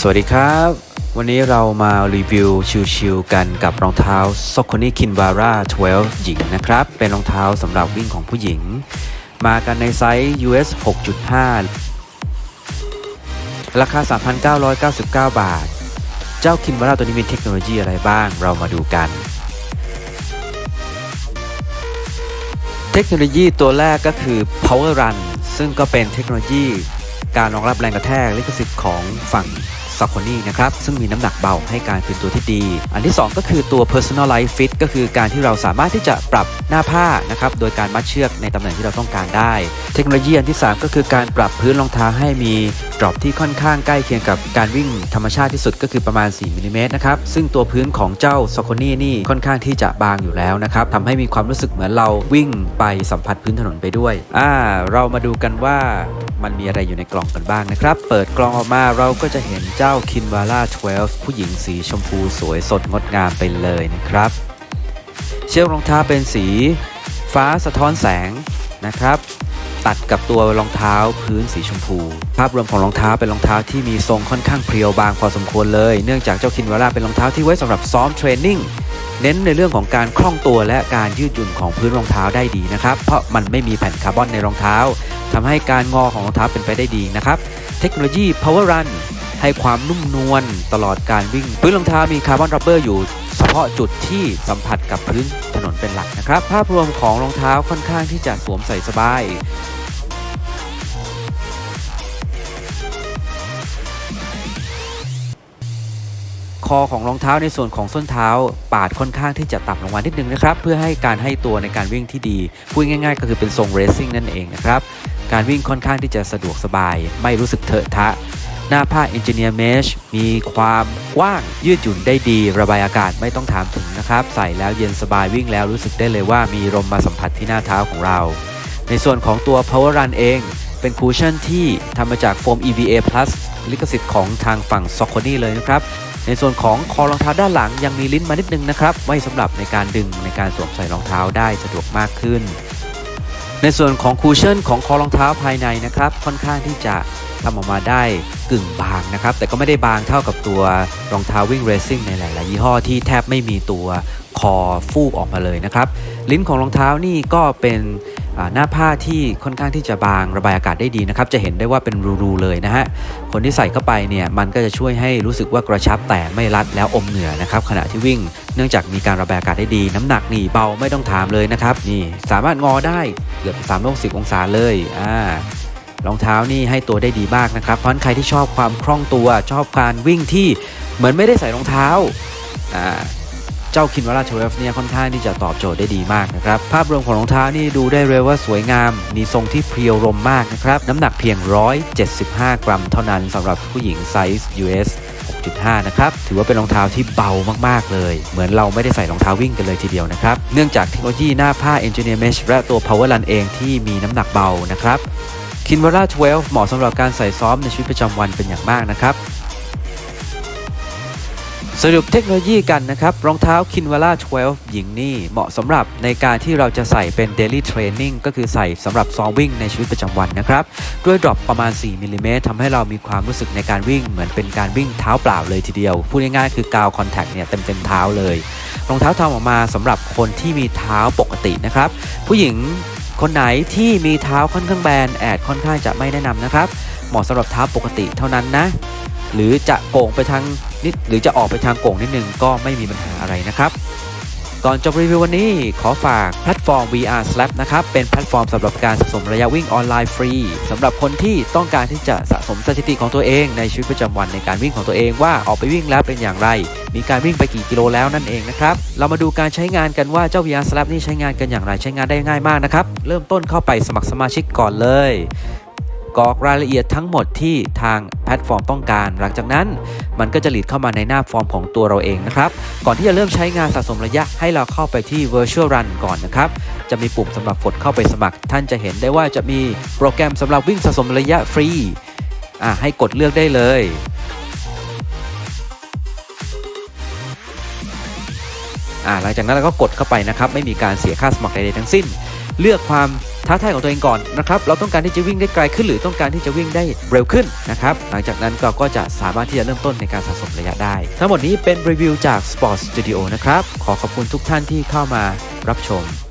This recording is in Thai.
สวัสดีครับ วันนี้เรามารีวิวชิวๆกันกับรองเท้า s o c o n i Kinvara 12 หญิงนะครับ เป็นรองเท้าสำหรับวิ่งของผู้หญิง มากันในไซส์ US 6.5 ราคา 3,999 บาท เจ้า Kinvara ตัวนี้มีเทคโนโลยีอะไรบ้าง เรามาดูกัน เทคโนโลยีตัวแรกก็คือ Power Run ซึ่งก็เป็นเทคโนโลยีการรองรับแรงกระแทกลิขสิทธิ์ของฝั่ง s a c o n i นะครับซึ่งมีน้ำหนักเบาให้การเป็นตัวที่ดี อันที่ 2 ก็คือตัว Personalized Fit ก็คือการที่เราสามารถที่จะปรับหน้าผ้านะครับโดยการมัดเชือกในตำแหน่งที่เราต้องการได้ เทคโนโลยีอันที่ 3 ก็คือการปรับพื้นรองเท้าให้มีดรอปที่ค่อนข้างใกล้เคียงกับการวิ่งธรรมชาติที่สุดก็คือประมาณ 4มิลลิเมตรนะครับซึ่งตัวพื้นของเจ้า s a c o n i นี่ค่อนข้างที่จะบางอยู่แล้วนะครับทำให้มีความรู้สึกเหมือนเราวิ่งไปสัมผัสพื้นถนนไปด้วยอ่าเรามาดูกันว่า มันมีอะไรอยู่ในกล่องกันบ้างนะครับ เปิดกล่องออกมาเราก็จะเห็นเจ้า Kinvara 12 ผู้หญิงสีชมพูสวยสดงดงามไปเลยนะครับ เชือกรองเท้าเป็นสีฟ้าสะท้อนแสงนะครับตัดกับตัวรองเท้าพื้นสีชมพู ภาพรวมของรองเท้าเป็นรองเท้าที่มีทรงค่อนข้างเพรียวบางพอสมควรเลย เนื่องจากเจ้าคินวาร่าเป็นรองเท้าที่ไว้สำหรับซ้อมเทรนนิ่ง เน้นในเรื่องของการคล่องตัวและการยืดหยุ่นของพื้นรองเท้าได้ดีนะครับ เพราะมันไม่มีแผ่นคาร์บอนในรองเท้าทำให้การงอของรองเท้าเป็นไปได้ดีนะครับ เทคโนโลยี Power Run ให้ความนุ่มนวลตลอดการวิ่ง พื้นรองเท้ามีคาร์บอนรับเบอร์อยู่เฉพาะจุดที่สัมผัสกับพื้นถนนเป็นหลักนะครับ ภาพรวมของรองเท้าค่อนข้างที่จะสวมใส่สบาย คอของรองเท้าในส่วนของส้นเท้า ปาดค่อนข้างที่จะต่ำลงมานิดนึงนะครับ เพื่อให้การให้ตัวในการวิ่งที่ดี พูดง่ายๆ ก็คือเป็นทรงเรซซิ่งนั่นเองนะครับ การวิ่งค่อนข้างที่จะสะดวกสบาย ไม่รู้สึกเถอะทะ หน้าผ้า Engineer Mesh มีความกว้างยืดหยุ่นได้ดี ระบายอากาศไม่ต้องถามถึงนะครับ ใส่แล้วเย็นสบายวิ่งแล้วรู้สึกได้เลยว่ามีลมมาสัมผัสที่หน้าเท้าของเรา ในส่วนของตัว Power Run เองเป็นคูชั่นที่ทำมาจากโฟม EVA Plus ลิขสิทธิ์ของทางฝั่ง s o c o n i เลยนะครับ ในส่วนของคอรองเท้าด้านหลังยังมีลิ้นมานิดนึงนะครับไว้สำหรับในการดึงในการสวมใส่รองเท้าได้สะดวกมากขึ้น ในส่วนของคูชั่นของคอรองเท้าภายในนะครับค่อนข้างที่จะทำออกมาได้กึ่งบางนะครับ แต่ก็ไม่ได้บางเท่ากับตัวรองเท้าวิ่งเรซซิ่งในหลาย ๆ ยี่ห้อที่แทบไม่มีตัวคอฟูกออกมาเลยนะครับ ลิ้นของรองเท้านี่ก็เป็นหน้าผ้าที่ค่อนข้างที่จะบางระบายอากาศได้ดีนะครับ จะเห็นได้ว่าเป็นรู ๆ เลยนะฮะ คนที่ใส่เข้าไปเนี่ยมันก็จะช่วยให้รู้สึกว่ากระชับแต่ไม่รัดแล้วอมเหนื่อนะครับขณะที่วิ่ง เนื่องจากมีการระบายอากาศได้ดี น้ำหนักนี่เบาไม่ต้องถามเลยนะครับนี่สามารถงอได้เกือบ360องศาเลยอ่ารองเท้านี่ให้ตัวได้ดีมากนะครับเพราะฉะนั้นใครที่ชอบความคล่องตัวชอบการวิ่งที่เหมือนไม่ได้ใส่รองเท้าอ่า เจ้าคินวาร่าเชฟเนี่ยค่อนข้างที่จะตอบโจทย์ได้ดีมากนะครับ ภาพรวมของรองเท้านี่ดูได้เลยว่าสวยงาม มีทรงที่เพรียวลมมากนะครับ น้ำหนักเพียง 175 กรัมเท่านั้นสำหรับผู้หญิงไซส์ US 6.5 นะครับ ถือว่าเป็นรองเท้าที่เบามาก ๆ เลย เหมือนเราไม่ได้ใส่รองเท้าวิ่งกันเลยทีเดียวนะครับ เนื่องจากเทคโนโลยีหน้าผ้า Engineer Mesh และตัว Power Run เองที่มีน้ำหนักเบานะครับคินวาร่า12 เหมาะสำหรับการใส่ซ้อมในชีวิตประจำวันเป็นอย่างมากนะครับ สรุปเทคโนโลยีกันนะครับ รองเท้า Kinvara 12 หญิงนี่เหมาะสำหรับในการที่เราจะใส่เป็น Daily Training ก็คือใส่สำหรับซ้อมวิ่งในชีวิตประจำวันนะครับ ด้วยดรอปประมาณ 4มิลลิเมตรทำให้เรามีความรู้สึกในการวิ่ง เหมือนเป็นการวิ่งเท้าเปล่าเลยทีเดียว พูดง่ายๆคือกาวคอนแทคเนี่ยเต็มเต็มเท้าเลย รองเท้าทำออกมาสำหรับคนที่มีเท้าปกตินะครับ ผู้หญิงคนไหนที่มีเท้าค่อนข้างแบนแอดค่อนข้างจะไม่แนะนำนะครับ เหมาะสำหรับเท้าปกติเท่านั้นนะ หรือจะโก่งไปทาง นิดหรือจะออกไปทางโก่งนิดนึงก็ไม่มีปัญหาอะไรนะครับ ก่อนจบรีวิววันนี้ขอฝากแพลตฟอร์ม VR Slap นะครับ เป็นแพลตฟอร์มสำหรับการสะสมระยะวิ่งออนไลน์ฟรีสำหรับคนที่ต้องการที่จะสะสมสถิติของตัวเองในชีวิตประจำวันในการวิ่งของตัวเองว่าออกไปวิ่งแล้วเป็นอย่างไร มีการวิ่งไปกี่กิโลแล้วนั่นเองนะครับ เรามาดูการใช้งานกันว่าเจ้า VR Slap นี่ใช้งานกันอย่างไรใช้งานได้ง่ายมากนะครับเริ่มต้นเข้าไปสมัครสมาชิกก่อนเลย กรอกรายละเอียดทั้งหมดที่ทางแพลตฟอร์มต้องการ หลังจากนั้นมันก็จะหลีดเข้ามาในหน้าฟอร์มของตัวเราเองนะครับ ก่อนที่จะเริ่มใช้งานสะสมระยะให้เราเข้าไปที่ Virtual Run ก่อนนะครับ จะมีปุ่มสำหรับกดเข้าไปสมัคร ท่านจะเห็นได้ว่าจะมีโปรแกรมสำหรับวิ่งสะสมระยะฟรีอะให้กดเลือกได้เลยอ่าหลังจากนั้นเราก็กดเข้าไปนะครับ ไม่มีการเสียค่าสมัครใดๆทั้งสิ้น เลือกความท้าทายของตัวเองก่อนนะครับ เราต้องการที่จะวิ่งได้ไกลขึ้นหรือต้องการที่จะวิ่งได้เร็วขึ้นนะครับ หลังจากนั้นเราก็จะสามารถที่จะเริ่มต้นในการสะสมระยะได้ ทั้งหมดนี้เป็นรีวิวจาก Sport Studio นะครับ ขอขอบคุณทุกท่านที่เข้ามารับชม